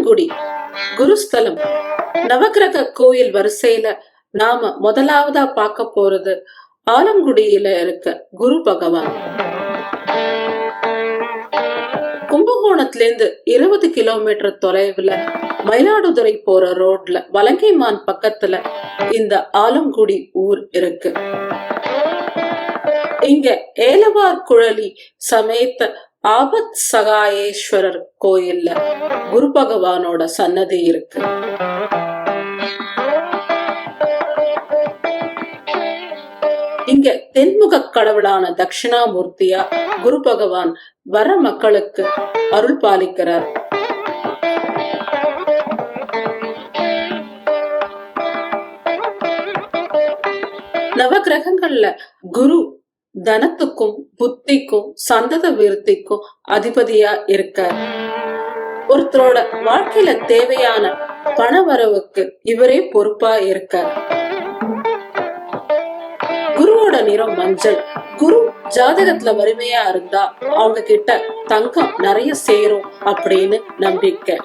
ஆலங்குடி குருஸ்தலம். நவக்கிரக கோயில் வரிசையில நாம முதலாவதா பார்க்க போறது ஆலங்குடியில இருக்க குரு பகவான். கும்பகோணத்திலேருந்து இருபது கிலோமீட்டர் தொலைவுல மயிலாடுதுறை போற ரோட்ல வலங்கைமான் பக்கத்துல இந்த ஆலங்குடி ஊர் இருக்கு. இங்க ஏலவார் குழலி சமேத்த ஆபத் சகாயேஸ்வரர் கோயில்ல குரு பகவானோட சன்னதி இருக்கு. இங்க தென்முக கடவுளான தட்சிணாமூர்த்தியா குரு பகவான் வர மக்களுக்கு அருள் பாலிக்கிறார். நவகிரகங்கள்ல குரு தனத்துக்கும் புத்திக்கும் சந்தத விருத்திக்கும் அதிபதியா இருக்கார் ஒருத்தரோட வாழ்க்கையில தேவையான பணவரவுக்கு இவரே பொறுப்பா இருக்கார் குருவோட நிறம் மஞ்சள். குரு ஜாதகத்துல வறுமையா இருந்தா அவங்க கிட்ட தங்கம் நிறைய சேரும் அப்படின்னு நம்பிக்கை.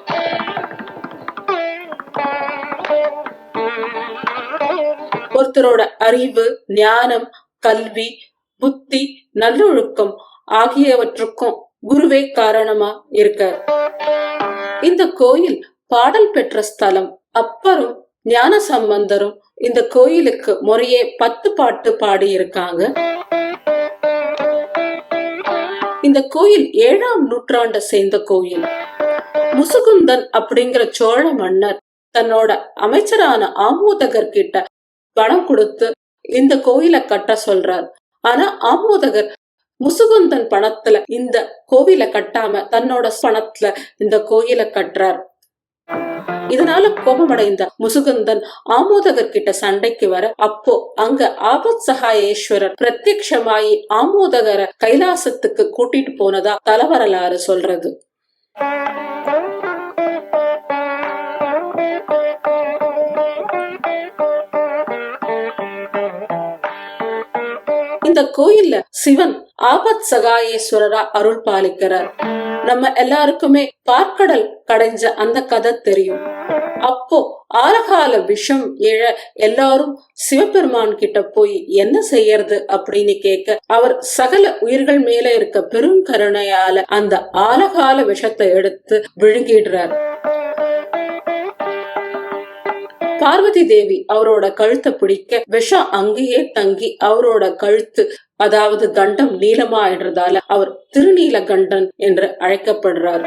ஒருத்தரோட அறிவு ஞானம் கல்வி புத்தி நல்லொழுக்கம் ஆகியவற்றுக்கும் குருவே காரணமா இருக்கார். இந்த கோயில் பாடல் பெற்ற ஸ்தலம் அப்பரும் ஞான சம்பந்தரும் இந்த கோயிலுக்கு முறையே பத்து பாட்டு பாடி இருக்காங்க இந்த கோயில் ஏழாம் நூற்றாண்ட சேர்ந்த கோயில். முசுகுந்தன் அப்படிங்கிற சோழ மன்னர் தன்னோட அமைச்சரான ஆமோதகர் கிட்ட பணம் கொடுத்து இந்த கோயிலை கட்ட சொல்றார். ஆனா ஆமோதகர் முசுகுந்தன் பணத்துல இந்த கோவிலை கட்டாம தன்னோட பணத்துல இந்த கோயிலை கட்டுறார். இதனால கோபமடைந்த முசுகுந்தன் ஆமோதகர் கிட்ட சண்டைக்கு வர அப்போ அங்க ஆபத் சகாயேஸ்வரர் பிரத்யக்ஷமாயி ஆமோதகரை கைலாசத்துக்கு கூட்டிட்டு போனதா தலவரலாறு சொல்றது. கோயில்ல சிவன் ஆபத் சகாயேஸ்வரரா அருள் பாலிக்கிறார். நம்ம எல்லாருக்குமே பார்க்கடல் கடைஞ்ச அந்த கதை தெரியும். அப்போ ஆரகால விஷம் எழ எல்லாரும் சிவபெருமான் கிட்ட போய் என்ன செய்யறது அப்படின்னு கேட்க அவர் சகல உயிர்கள் மேல இருக்க பெரும் கருணையால அந்த ஆலகால விஷத்தை எடுத்து விழுங்கிடுறார். பார்வதி தேவி அவரோட கழுத்தை பிடிக்க விஷம் அங்கேயே தங்கி அவரோட கழுத்து அதாவது கண்டம் நீளமாயிடுறதால அவர் திருநீல கண்டன் என்று அழைக்கப்படுறார்.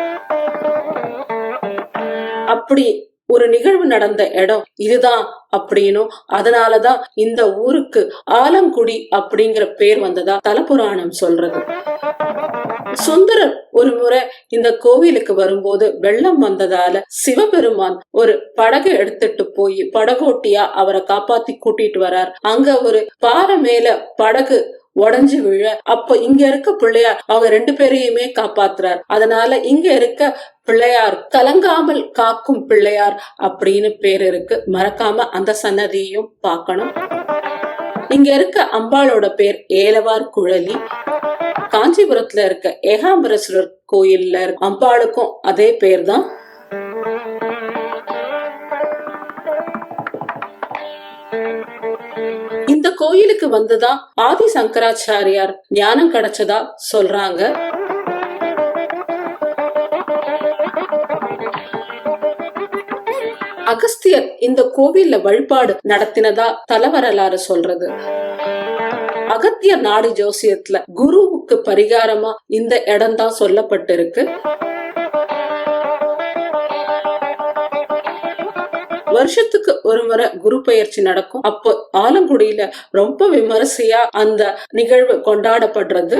அப்படி ஒரு நிகழ்வு நடந்த இடம் இதுதான் அப்படின்னும் அதனாலதான் இந்த ஊருக்கு ஆலங்குடி அப்படிங்கிற பேர் வந்ததா தலபுராணம் சொல்றது. சுந்தரர் ஒரு முறை இந்த கோவிலுக்கு வரும்போது வெள்ளம் வந்ததால சிவபெருமான் ஒரு படகு எடுத்துட்டு போய் படகோட்டியா அவரை காப்பாத்தி கூட்டிட்டு வரார். அங்க ஒரு பாறை மேல படகு உடஞ்சு விழ. அப்ப இங்க இருக்க பிள்ளையார் அவங்க ரெண்டு பேரையுமே காப்பாத்துறார். அதனால இங்க இருக்க பிள்ளையார் கலங்காமல் காக்கும் பிள்ளையார் அப்படின்னு பேர் இருக்கு. மறக்காம அந்த சன்னதியையும் பார்க்கணும். இங்க இருக்க அம்பாளோட பேர் ஏலவார் குழலி. காஞ்சிபுரத்துல இருக்க ஏகாம்பரேஸ்வரர் கோயில்ல அம்பாளுக்கும் அதே பேர் தான் கோயிலுக்கு வந்துதான் ஆதி சங்கராச்சாரியார் ஞானம் கிடைச்சதா சொல்றாங்க. அகஸ்தியர் இந்த கோவில்ல வழிபாடு நடத்தினதா தலவரலாறு சொல்றது. அகத்திய நாடு ஜோசியத்துல குருவுக்கு பரிகாரமா இந்த இடம் தான் சொல்லப்பட்டிருக்கு. வருஷத்துக்கு ஒரு முறை குரு பயிற்சி நடக்கும். அப்போ ஆலங்குடியில ரொம்ப விமரிசையா அந்த நிகழ்வு கொண்டாடப்படுறது.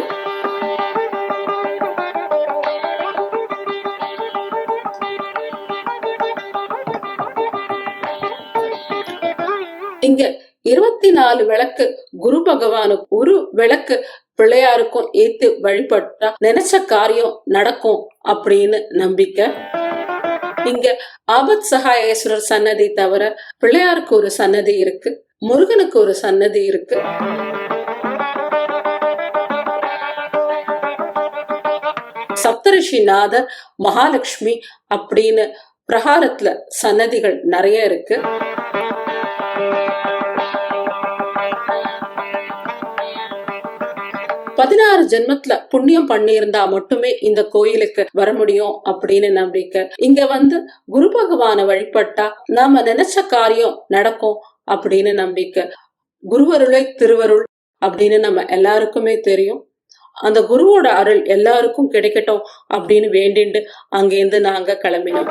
இங்க இருபத்தி நாலு விளக்கு குரு பகவானுக்கு ஒரு விளக்கு பிள்ளையாருக்கும் ஏத்து வழிபட்டா நினைச்ச காரியம் நடக்கும் அப்படின்னு நம்பிக்கை. இங்க ஆபத் சகாயேஸ்வரர் சன்னதி தவிர பிள்ளையாருக்கு ஒரு சன்னதி இருக்கு முருகனுக்கு ஒரு சன்னதி இருக்கு. சப்தரிஷி நாதர் மகாலட்சுமி அப்படின்னு பிரகாரத்துல சன்னதிகள் நிறைய இருக்கு. பதினாறு ஜென்மத்துல புண்ணியம் பண்ணியிருந்தா மட்டுமே இந்த கோயிலுக்கு வர முடியும் அப்படின்னு நம்பிக்கை. இங்க வந்து குரு பகவான வழிபட்டா நாம நினைச்ச காரியம் நடக்கும் அப்படின்னு நம்பிக்கை. குருவருளை திருவருள் அப்படின்னு நம்ம எல்லாருக்குமே தெரியும். அந்த குருவோட அருள் எல்லாருக்கும் கிடைக்கட்டும் அப்படின்னு வேண்டிண்டு அங்கேருந்து நாங்க கிளம்பினோம்.